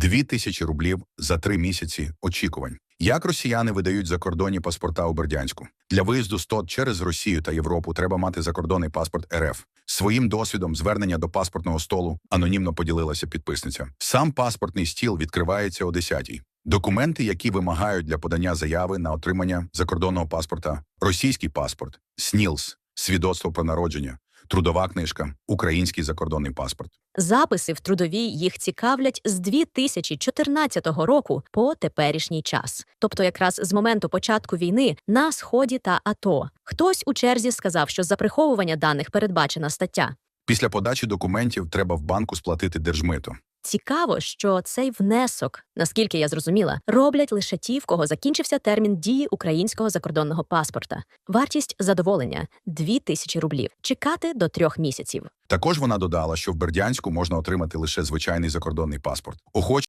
2000 рублів за три місяці очікувань. Як росіяни видають закордонні паспорта у Бердянську? Для виїзду з ТОТ через Росію та Європу треба мати закордонний паспорт РФ. Своїм досвідом звернення до паспортного столу анонімно поділилася підписниця. Сам паспортний стіл відкривається о 10-й. Документи, які вимагають для подання заяви на отримання закордонного паспорта, російський паспорт, СНІЛС, свідоцтво про народження, трудова книжка, український закордонний паспорт. Записи в трудовій їх цікавлять з 2014 року по теперішній час, тобто якраз з моменту початку війни на сході та АТО. Хтось у черзі сказав, що за приховування даних передбачена стаття. Після подачі документів треба в банку сплатити держмито. Цікаво, що цей внесок, наскільки я зрозуміла, роблять лише ті, в кого закінчився термін дії українського закордонного паспорта. Вартість задоволення дві тисячі рублів. Чекати до трьох місяців. Також вона додала, що в Бердянську можна отримати лише звичайний закордонний паспорт. Охочі